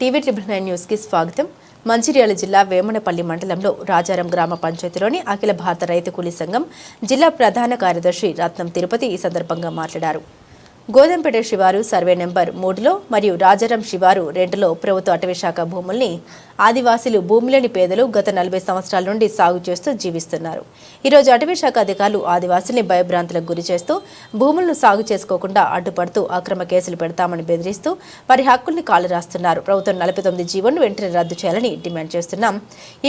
TV triple nine న్యూస్కి స్వాగతం. మంచిర్యాల జిల్లా వేమనపల్లి మండలంలో రాజారం గ్రామ పంచాయతీలోని అఖిల భారత రైతు కూలీ సంఘం జిల్లా ప్రధాన కార్యదర్శి రత్నం తిరుపతి ఈ సందర్భంగా మాట్లాడారు. గోదంపేట శివారు సర్వే నెంబర్ మూడులో మరియు రాజారాం శివారు రెండులో ప్రభుత్వ అటవీశాఖ భూముల్ని ఆదివాసీలు భూమిలేని పేదలు గత నలభై సంవత్సరాల నుండి సాగు చేస్తూ జీవిస్తున్నారు. ఈరోజు అటవీశాఖ అధికారులు ఆదివాసుల్ని భయభ్రాంతులకు గురి చేస్తూ భూములను సాగు చేసుకోకుండా అడ్డుపడుతూ అక్రమ కేసులు పెడతామని బెదిరిస్తూ వారి హక్కుల్ని కాలు రాస్తున్నారు ప్రభుత్వం నలభై తొమ్మిది జీవోను వెంటనే రద్దు చేయాలని డిమాండ్ చేస్తున్నాం.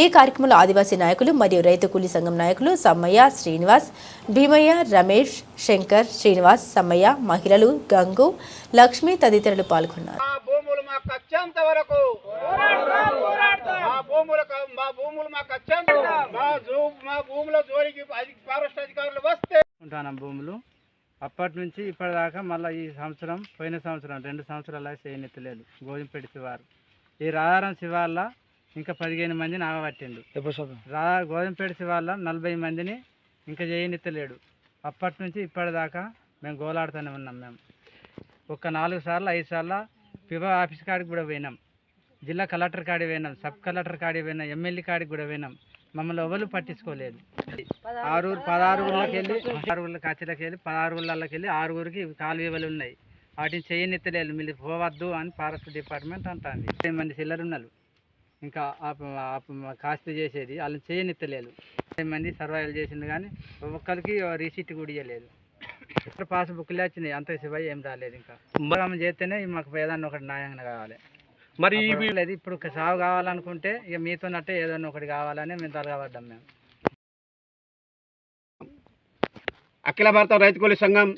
ఈ కార్యక్రమంలో ఆదివాసీ నాయకులు మరియు రైతు కూలీ సంఘం నాయకులు సమ్మయ్య శ్రీనివాస్ భీమయ్య రమేష్ శంకర్ శ్రీనివాస్ సమ్మయ్య మహిళలు గంగు లక్ష్మి తదితరులు పాల్గొన్నారు. మా భూములు మాకు వచ్చేంత వరకు. మా భూములు మా భూములు మాకు వచ్చేంత మా జూ మా భూముల జోలికి అధి- ఫారెస్ట్ అధికారులు వస్తే ఉంటాను భూములు. అప్పటి నుంచి ఇప్పటిదాకా మళ్ళీ ఈ సంవత్సరం పోయిన సంవత్సరం రెండు సంవత్సరాలు చేయనెత్తలేదు గోధుమపేట శివారు. ఈ రాధారం శివార్ల ఇంకా పదిహేను మందిని ఆగబట్టిండు. రా గోధుమపేట శివార్ల నలభై మందిని ఇంకా చేయనెత్తలేడు అప్పటి నుంచి ఇప్పటిదాకా మేము గోలాడుతూనే ఉన్నాం మేము. ఒక నాలుగు సార్లు ఐదు సార్లు పిబా ఆఫీస్ కాడికి కూడా పోయినాం. జిల్లా కలెక్టర్ కాడికి పోయినాం సబ్ కలెక్టర్ కాడికి పోయినాం ఎమ్మెల్యే కాడికి కూడా పోయినాం. మమ్మల్ని ఎవరు పట్టించుకోలేదు. ఆరుగురు పదహారు ఊళ్ళకి వెళ్ళి ఆరు ఊళ్ళ కచ్చలకి వెళ్ళి పదహారు ఊళ్ళకి వెళ్ళి ఆరుగురికి కాలువలు ఉన్నాయి. వాటిని చేయనెత్తలేదు. మీరు పోవద్దు అని ఫారెస్ట్ డిపార్ట్మెంట్ అంటుంది. మంది చిల్లర ఉన్నారు. ఇంకా కాస్త చేసేది. వాళ్ళని చేయనెత్తలేదు. మంది సర్వైవల్ చేసింది కానీ ఒక్కరికి రిసీట్ కూడా ఇవ్వలేదు పాస్ బుక్లే వచ్చినాయి. అంత శివయ్య ఏం రాలేదు ఇంకా. ఆమె చేస్తేనే మాకు ఏదన్నా ఒకటి న్యాయంగా కావాలి. మరి లేదు ఇప్పుడు ఒక సాగు కావాలనుకుంటే ఇక మీతోనట్టే ఏదన్నా ఒకటి కావాలని మేము తరగబడ్డాం మేము. అఖిల భారత రైతు కూలీ సంఘం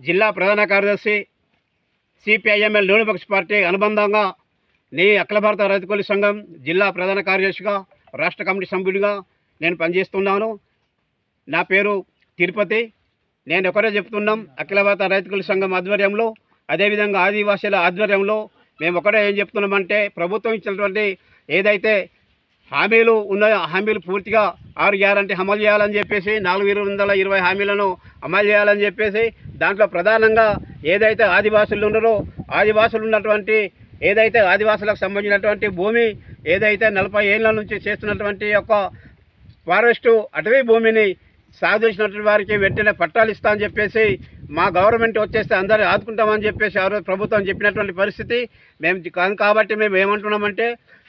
జిల్లా ప్రధాన కార్యదర్శి సిపిఐఎంఎల్ నూనెపక్ష పార్టీ అనుబంధంగా నీ అఖిల భారత రైతు కూలీ సంఘం జిల్లా ప్రధాన కార్యదర్శిగా రాష్ట్ర కమిటీ సభ్యుడిగా నేను పనిచేస్తున్నాను. నా పేరు తిరుపతి. నేను ఒకరే చెప్తున్నాం అఖిల భారత రైతుల సంఘం ఆధ్వర్యంలో అదేవిధంగా ఆదివాసీల ఆధ్వర్యంలో మేము ఒకటే ఏం చెప్తున్నామంటే ప్రభుత్వం ఇచ్చినటువంటి ఏదైతే హామీలు ఉన్నాయో హామీలు పూర్తిగా ఆరు గ్యారంటీ అమలు చేయాలని చెప్పేసి నాలుగు వందల ఇరవై హామీలను అమలు చేయాలని చెప్పేసి దాంట్లో ప్రధానంగా ఏదైతే ఆదివాసులు ఉన్నారో ఆదివాసులు ఉన్నటువంటి ఏదైతే ఆదివాసులకు సంబంధించినటువంటి భూమి ఏదైతే నలభై ఏళ్ళ నుంచి చేస్తున్నటువంటి యొక్క ఫారెస్టు అటవీ భూమిని సాగు చేసినటువంటి వారికి వెంటనే పట్టాలు ఇస్తా అని చెప్పేసి మా గవర్నమెంట్ వచ్చేస్తే అందరూ ఆదుకుంటామని చెప్పేసి ఆ రోజు ప్రభుత్వం చెప్పినటువంటి పరిస్థితి. మేము కాదు కాబట్టి మేము ఏమంటున్నామంటే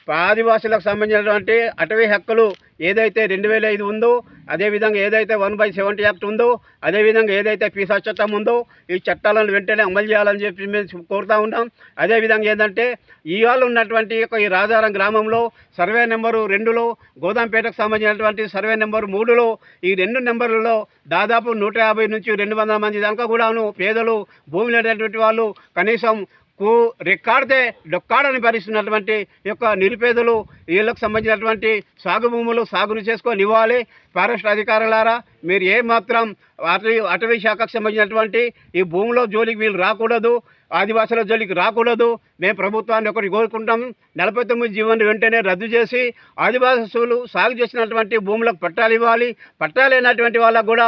ఆదివాసులకు సంబంధించినటువంటి అటవీ హక్కులు ఏదైతే రెండు వేల ఐదు ఉందో అదేవిధంగా ఏదైతే వన్ బై సెవెంటీ యాక్ట్ ఉందో అదేవిధంగా ఏదైతే పీసా చట్టం ఉందో ఈ చట్టాలను వెంటనే అమలు చేయాలని చెప్పి మేము కోరుతా ఉన్నాం. అదేవిధంగా ఏంటంటే ఇవాళ ఉన్నటువంటి ఈ రాజారం గ్రామంలో సర్వే నెంబరు రెండులో గోదాంపేటకు సంబంధించినటువంటి సర్వే నెంబరు మూడులో ఈ రెండు నెంబర్లలో దాదాపు నూట యాభై నుంచి రెండు వందల మంది దాకా కూడాను పేదలు భూమి లేనటువంటి వాళ్ళు కనీసం కు రెక్కాడితే డొక్కాడని భరిస్తున్నటువంటి యొక్క నిరుపేదలు వీళ్ళకు సంబంధించినటువంటి సాగు భూములు సాగును చేసుకొని ఇవ్వాలి. ఫారెస్ట్ అధికారులారా మీరు ఏ మాత్రం అటవీ అటవీ శాఖకు సంబంధించినటువంటి ఈ భూమిలో జోలికి వీళ్ళు రాకూడదు ఆదివాసుల జోలికి రాకూడదు. మేము ప్రభుత్వాన్ని ఒకటి కోరుకుంటాం. నలభై తొమ్మిది జీవోని వెంటనే రద్దు చేసి ఆదివాసులు సాగు చేసినటువంటి భూములకు పట్టాలు ఇవ్వాలి. పట్టాలైనటువంటి వాళ్ళకు కూడా